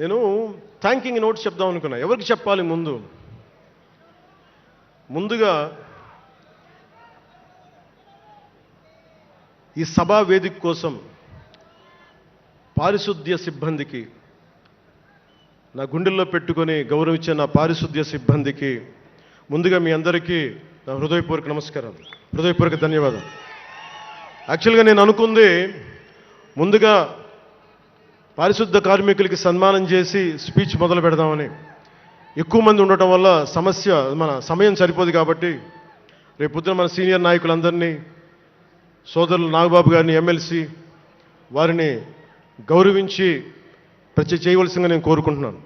నేను thanking notes చెప్దాం అనుకున్నా. ఎవరికి చెప్పాలి ముందు? ముందుగా ఈ సభా వేదిక కోసం పారిశుద్ధ్య సిబ్బందికి నా గుండెల్లో పెట్టుకొని గౌరవించే నా పారిశుద్ధ్య సిబ్బందికి ముందుగా మీ అందరికీ నా హృదయపూర్వక నమస్కారాలు. హృదయపూర్వక ధన్యవాదాలు. యాక్చువల్గా నేను అనుకుంది ముందుగా పారిశుద్ధ కార్మికులకి సన్మానం చేసి స్పీచ్ మొదలు పెడదామని. ఎక్కువ మంది ఉండటం వల్ల సమస్య మన సమయం సరిపోదు కాబట్టి రేపు పొద్దున మన సీనియర్ నాయకులందరినీ సోదరులు నాగబాబు గారిని ఎమ్మెల్సీ వారిని గౌరవించి ప్రతి చేయవలసిందిగా నేను కోరుకుంటున్నాను.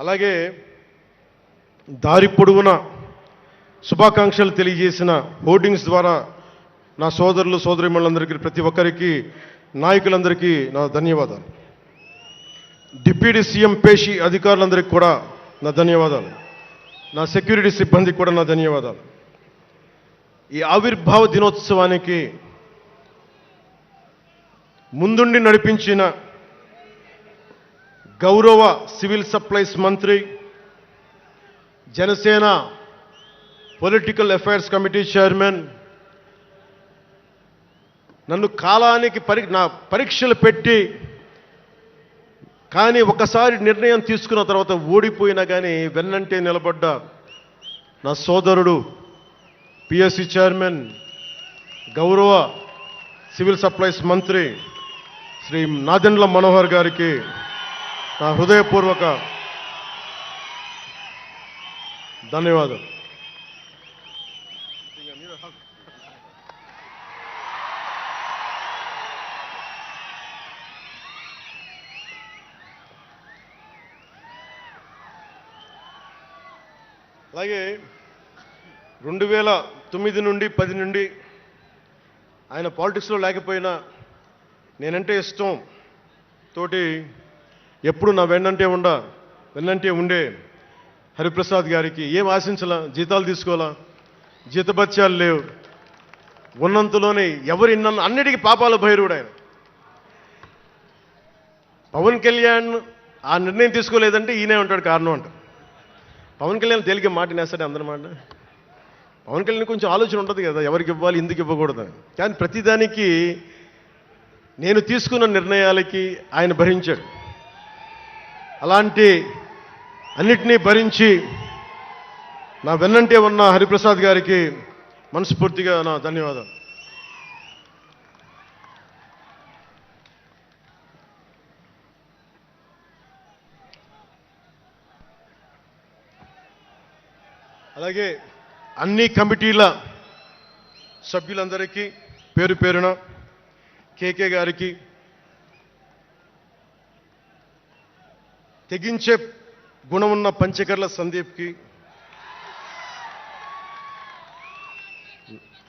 అలాగే దారి పొడవున శుభాకాంక్షలు తెలియజేసిన హోర్డింగ్స్ ద్వారా నా సోదరులు సోదరిమణులందరికీ ప్రతి ఒక్కరికి నాయకులందరికీ నా ధన్యవాదాలు. డిప్యూటీ సీఎం పేషి అధికారులందరికీ కూడా నా ధన్యవాదాలు. నా సెక్యూరిటీ సిబ్బందికి కూడా నా ధన్యవాదాలు. ఈ ఆవిర్భావ దినోత్సవానికి ముందుండి నడిపించిన గౌరవ సివిల్ సప్లైస్ మంత్రి Janasena political affairs committee chairman నన్ను కాలానికి పరి నా పరీక్షలు పెట్టి కానీ ఒకసారి నిర్ణయం తీసుకున్న తర్వాత ఓడిపోయినా కానీ వెన్నంటే నిలబడ్డ. నా సోదరుడు పిఎస్సి చైర్మన్ గౌరవ సివిల్ సప్లైస్ మంత్రి శ్రీ నాదెండ్ల మనోహర్ గారికి నా హృదయపూర్వక ధన్యవాదాలు. అలాగే రెండు వేల తొమ్మిది నుండి పది నుండి ఆయన పాలిటిక్స్లో లేకపోయినా నేనంటే ఇష్టం తోటి ఎప్పుడు నా వెన్నంటే ఉండ వెన్నంటే ఉండే హరిప్రసాద్ గారికి ఏం ఆశించాలా? జీతాలు తీసుకోవాలా? జీతభత్యాలు లేవు. ఉన్నంతలోనే ఎవరు ఇన్న అన్నిటికీ పాపాల భైరుడు ఆయన. పవన్ కళ్యాణ్ ఆ నిర్ణయం తీసుకోలేదంటే ఈయనే ఉంటాడు కారణం అంట పవన్ కళ్యాణ్ తేలిక మాట నేస్తాడు అందరి మాట. పవన్ కళ్యాణ్ కొంచెం ఆలోచన ఉంటుంది కదా ఎవరికి ఇవ్వాలి ఎందుకు ఇవ్వకూడదు. కానీ ప్రతిదానికి నేను తీసుకున్న నిర్ణయాలకి ఆయన భరించాడు. అలాంటి అన్నిటినీ భరించి నా వెన్నంటే ఉన్న హరిప్రసాద్ గారికి మనస్ఫూర్తిగా నా ధన్యవాదాలు. అలాగే అన్ని కమిటీల సభ్యులందరికీ పేరు పేరున కేకే గారికి తెగించే గుణమున్న పంచకర్ల సందీప్కి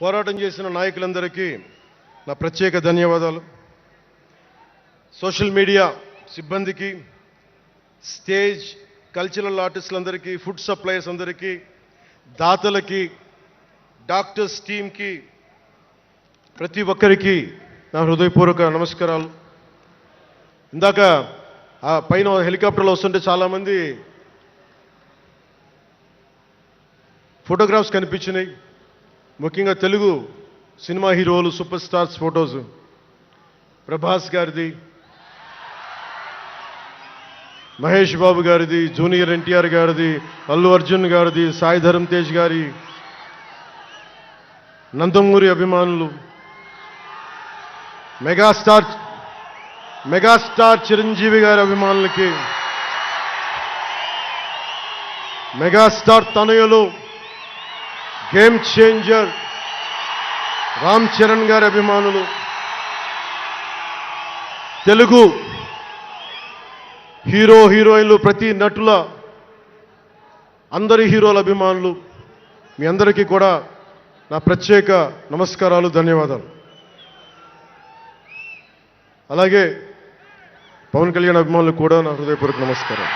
పోరాటం చేసిన నాయకులందరికీ నా ప్రత్యేక ధన్యవాదాలు. సోషల్ మీడియా సిబ్బందికి స్టేజ్ కల్చరల్ ఆర్టిస్టులందరికీ ఫుడ్ సప్లయర్స్ అందరికీ దాతలకి డాక్టర్స్ టీమ్కి ప్రతి ఒక్కరికి నా హృదయపూర్వక నమస్కారాలు. ఇందాక ఆ పైన హెలికాప్టర్లో వస్తుంటే చాలామంది ఫోటోగ్రాఫ్స్ కనిపించినాయి. ముఖ్యంగా తెలుగు సినిమా హీరోలు సూపర్ స్టార్స్ ఫొటోస్. ప్రభాస్ గారిది మహేష్ బాబు గారిది జూనియర్ ఎన్టీఆర్ గారిది అల్లు అర్జున్ గారిది సాయి ధరమ్ తేజ్ గారి నందమూరి అభిమానులు. మెగాస్టార్ మెగాస్టార్ చిరంజీవి గారి అభిమానులకి మెగాస్టార్ తనయులు గేమ్ చేంజర్ రామ్ చరణ్ గారి అభిమానులు. తెలుగు హీరో హీరోయిన్లు ప్రతి నటుల అందరి హీరోల అభిమానులు మీ అందరికీ కూడా నా ప్రత్యేక నమస్కారాలు ధన్యవాదాలు. అలాగే పవన్ కళ్యాణ్ అభిమానులకు కూడా నా హృదయపూర్వక నమస్కారం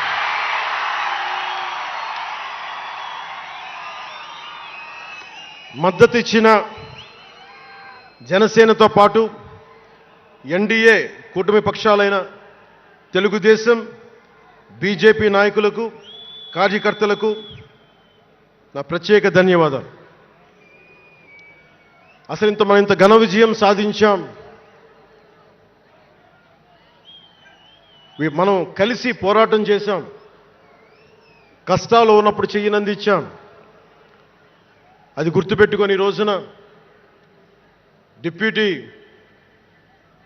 మద్దతు ఇచ్చిన జనసేనతో పాటు ఎన్డీఏ కూటమి పక్షాలైన తెలుగుదేశం బీజేపీ నాయకులకు కార్యకర్తలకు నా ప్రత్యేక ధన్యవాదాలు. అసలు ఇంత మనం ఇంత ఘన విజయం సాధించాం. మనం కలిసి పోరాటం చేశాం. కష్టాలు ఉన్నప్పుడు చెయ్యినందించాం అది గుర్తుపెట్టుకొని ఈ రోజున డిప్యూటీ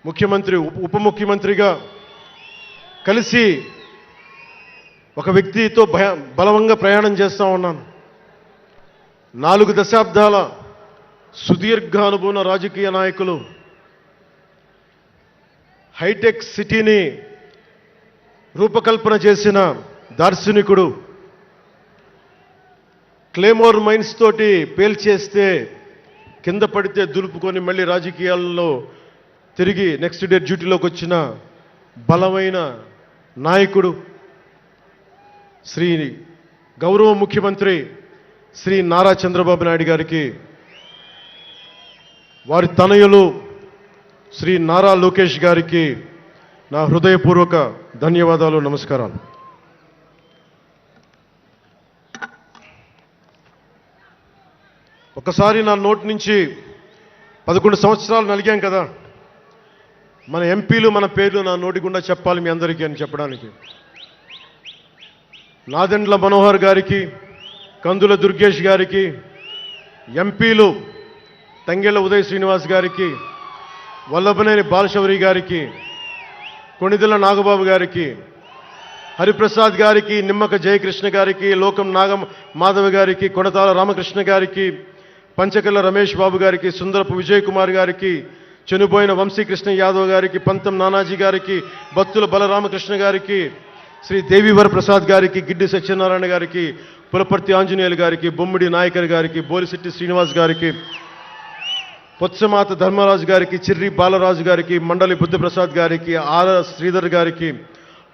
ముఖ్యమంత్రి ఉప ఉప ముఖ్యమంత్రిగా కలిసి ఒక వ్యక్తితో భయ బలవంగా ప్రయాణం చేస్తూ ఉన్నాను. నాలుగు దశాబ్దాల సుదీర్ఘ అనుభవం రాజకీయ నాయకులు హైటెక్ సిటీని రూపకల్పన చేసిన దార్శనికుడు క్లేమోర్ మైన్స్ తోటి పేల్చేస్తే కింద పడితే దులుపుకొని మళ్ళీ రాజకీయాల్లో తిరిగి నెక్స్ట్ డే డ్యూటీలోకి వచ్చిన బలమైన నాయకుడు శ్రీ గౌరవ ముఖ్యమంత్రి శ్రీ నారా చంద్రబాబు నాయుడు గారికి వారి తనయులు శ్రీ నారా లోకేష్ గారికి నా హృదయపూర్వక ధన్యవాదాలు నమస్కారాలు. ఒకసారి నా నోటి నుంచి పదకొండు సంవత్సరాలు నలిగాం కదా. మన ఎంపీలు మన పేర్లు నా నోటి గుండా చెప్పాలి మీ అందరికీ అని చెప్పడానికి. నాదెండ్ల మనోహర్ గారికి కందుల దుర్గేష్ గారికి ఎంపీలు తంగెళ్ళ ఉదయ్ శ్రీనివాస్ గారికి వల్లభనేని బాలశౌరి గారికి కొణిదెల నాగబాబు గారికి హరిప్రసాద్ గారికి నిమ్మక జయకృష్ణ గారికి లోకం నాగం మాధవ గారికి కొనతాల రామకృష్ణ గారికి పంచకల్ల రమేష్ బాబు గారికి సుందరపు విజయ్ కుమార్ గారికి చనిపోయిన వంశీకృష్ణ యాదవ్ గారికి పంతం నానాజీ గారికి భక్తుల బలరామకృష్ణ గారికి శ్రీ దేవివర ప్రసాద్ గారికి గిడ్డి సత్యనారాయణ గారికి పులపర్తి ఆంజనేయులు గారికి బొమ్మిడి నాయకర్ గారికి బోరిశెట్టి శ్రీనివాస్ గారికి పొత్సమాత ధర్మరాజు గారికి చిర్రి బాలరాజు గారికి మండలి బుద్ధప్రసాద్ గారికి ఆర శ్రీధర్ గారికి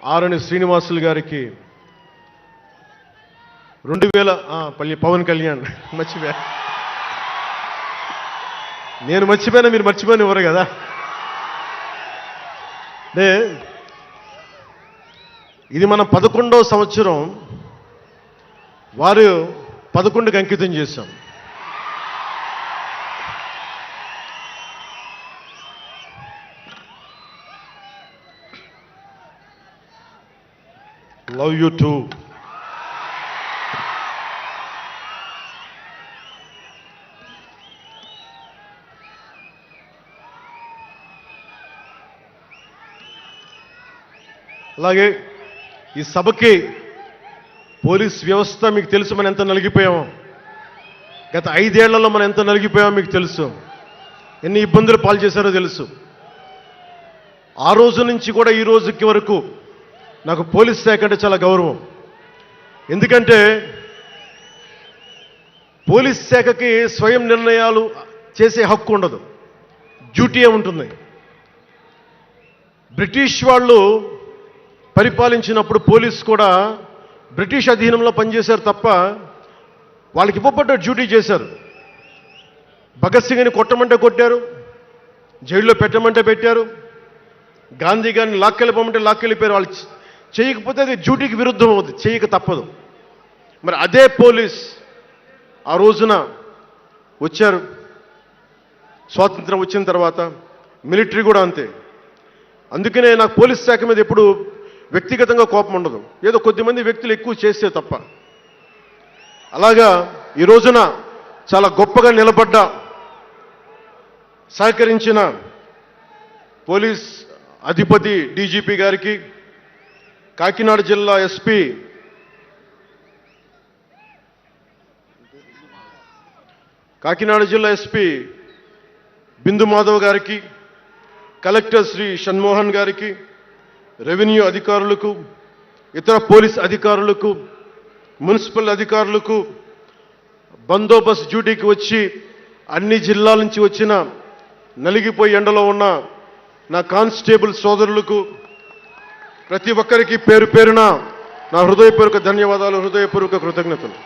ఆరణి శ్రీనివాసులు గారికి రెండు వేల పల్లి పవన్ కళ్యాణ్ మర్చిపోయా. నేను మర్చిపోయినా మీరు మర్చిపోయిన ఎవరు కదా? అంటే ఇది మన పదకొండవ సంవత్సరం. వారు పదకొండుకి అంకితం చేశాం. లవ్ యూ టూ అలాగే ఈ సభకి పోలీస్ వ్యవస్థ మీకు తెలుసు మనం ఎంత నలిగిపోయామో గత ఐదేళ్ళలో మనం ఎంత నలిగిపోయామో మీకు తెలుసు. ఎన్ని ఇబ్బందులు పాలు చేశారో తెలుసు. ఆ రోజు నుంచి కూడా ఈ రోజుకి వరకు నాకు పోలీస్ శాఖ అంటే చాలా గౌరవం. ఎందుకంటే పోలీస్ శాఖకి స్వయం నిర్ణయాలు చేసే హక్కు ఉండదు. డ్యూటీ ఉంటుంది. బ్రిటిష్ వాళ్ళు పరిపాలించినప్పుడు పోలీస్ కూడా బ్రిటిష్ అధీనంలో పనిచేశారు తప్ప వాళ్ళకి ఇవ్వబడ్డ డ్యూటీ చేశారు. భగత్ సింగ్ని కొట్టమంటే కొట్టారు జైల్లో పెట్టమంటే పెట్టారు గాంధీ గారిని లాక్కెళ్ళిపోమంటే లాక్కెళ్ళిపోయారు వాళ్ళు చేయకపోతే అది డ్యూటీకి విరుద్ధం అవుతుంది చేయక తప్పదు. మరి అదే పోలీస్ ఆ రోజున వచ్చారు. స్వాతంత్రం వచ్చిన తర్వాత మిలిటరీ కూడా అంతే. అందుకనే నాకు పోలీస్ శాఖ మీద ఎప్పుడు వ్యక్తిగతంగా కోపం ఉండదు. ఏదో కొద్దిమంది వ్యక్తులు ఎక్కువ చేస్తే తప్ప. అలాగా ఈ రోజున చాలా గొప్పగా నిలబడ్డ సహకరించిన పోలీస్ అధిపతి డీజీపీ గారికి కాకినాడ జిల్లా ఎస్పీ కాకినాడ జిల్లా ఎస్పీ బిందు మాధవ్ గారికి కలెక్టర్ శ్రీ షణ్మోహన్ గారికి రెవెన్యూ అధికారులకు ఇతర పోలీస్ అధికారులకు మున్సిపల్ అధికారులకు బందోబస్తు డ్యూటీకి వచ్చి అన్ని జిల్లాల నుంచి వచ్చిన నలిగిపోయి ఎండలో ఉన్న నా కానిస్టేబుల్ సోదరులకు ప్రతి ఒక్కరికి పేరు పేరున నా హృదయపూర్వక ధన్యవాదాలు హృదయపూర్వక కృతజ్ఞతలు.